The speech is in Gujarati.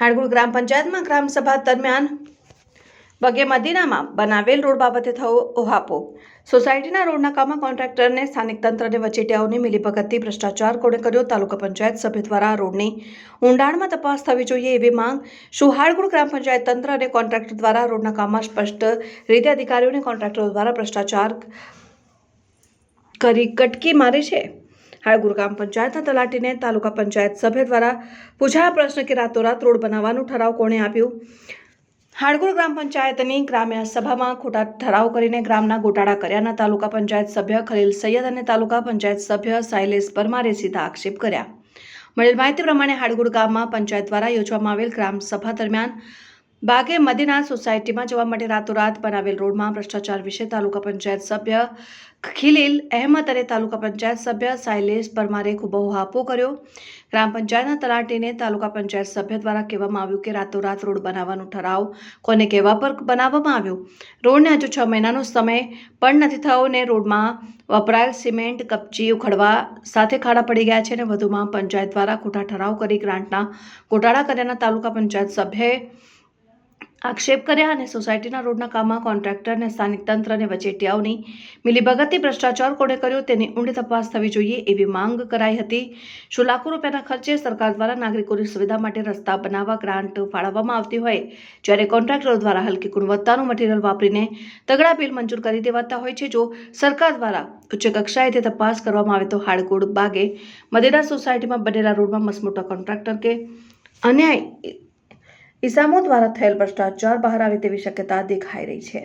હાડગુડ ગ્રામ પંચાયતમાં ગ્રામસભા દરમિયાન બગે મદીનામાં બનાવેલ રોડ બાબતે થયો ઓહાપો સોસાયટીના રોડના કામમાં કોન્ટ્રાક્ટરને સ્થાનિક તંત્રને વચેટિયાઓની મિલીભગતથી ભ્રષ્ટાચાર કોણે કર્યો? તાલુકા પંચાયત સભ્ય દ્વારા રોડની ઊંડાણમાં તપાસ થવી જોઈએ એવી માંગ સુહાળગુડ ગ્રામ પંચાયત તંત્ર અને કોન્ટ્રાક્ટર દ્વારા રોડના કામમાં સ્પષ્ટ રીતે અધિકારીઓને કોન્ટ્રાક્ટરો દ્વારા ભ્રષ્ટાચાર કરી કટકી મારે છે? હાળગુર ગામ પંચાયતના તલાટીને તાલુકા પંચાયત સભ્ય દ્વારા પૂછાયા પ્રશ્ન કે રાતોરાત રોડ બનાવવાનું ઠરાવ કોણે આપ્યું? હાડગુર ગ્રામ પંચાયતની ગ્રામ્ય સભામાં ખોટા ઠરાવ કરીને ગ્રામના ગોટાળા કર્યાના તાલુકા પંચાયત સભ્ય ખલીલ સૈયદ અને તાલુકા પંચાયત સભ્ય સાયલેશ પરમારે સીધા આક્ષેપ કર્યા. મળેલ માહિતી પ્રમાણે હાડગુડ ગામમાં પંચાયત દ્વારા યોજવામાં આવેલ ગ્રામ સભા દરમિયાન બાગે મદીના સોસાયટીમાં જવા માટે રાતોરાત બનાવેલ રોડમાં ભ્રષ્ટાચાર વિશે તાલુકા પંચાયત સભ્ય ખીલીલ અહેમદ અને તાલુકા પંચાયત સભ્ય સાયલેશ પરમારે ખૂબ હાપો કર્યો. ગ્રામ પંચાયતના તલાટીને તાલુકા પંચાયત સભ્ય દ્વારા કહેવામાં આવ્યું કે રાતોરાત રોડ બનાવવાનો ઠરાવ કોને કહેવા પર બનાવવામાં આવ્યો. રોડને હજુ છ મહિનાનો સમય પણ નથી થયો ને રોડમાં વપરાયેલ સિમેન્ટ, કપચી ઉખડવા સાથે ખાડા પડી ગયા છે અને વધુમાં પંચાયત દ્વારા ખોટા ઠરાવ કરી ગ્રાન્ટના ગોટાળા કર્યાના તાલુકા પંચાયત સભ્યએ આક્ષેપ કર્યા અને સોસાયટીના રોડના કામમાં કોન્ટ્રાક્ટર અને સ્થાનિક તંત્રને વચેટિયાઓની મિલીભગતથી ભ્રષ્ટાચાર કોણે કર્યો તેની ઊંડી તપાસ થવી જોઈએ એવી માંગ કરાઈ હતી. શું લાખો રૂપિયાના ખર્ચે સરકાર દ્વારા નાગરિકોની સુવિધા માટે રસ્તા બનાવવા ગ્રાન્ટ ફાળવવામાં આવતી હોય? જ્યારે કોન્ટ્રાક્ટરો દ્વારા હલકી ગુણવત્તાનું મટીરીયલ વાપરીને તગડા બિલ મંજૂર કરી દેવાતા હોય છે, જો સરકાર દ્વારા ઉચ્ચ કક્ષાએથી તપાસ કરવામાં આવે તો હાડગોડ બાગે મદેરા સોસાયટીમાં બનેલા રોડમાં મસમોટા કોન્ટ્રાક્ટર કે અન્યાય ઇસામો દ્વારા થયેલ ભ્રષ્ટાચાર બહાર આવે તેવી શક્યતા દેખાઈ રહી છે.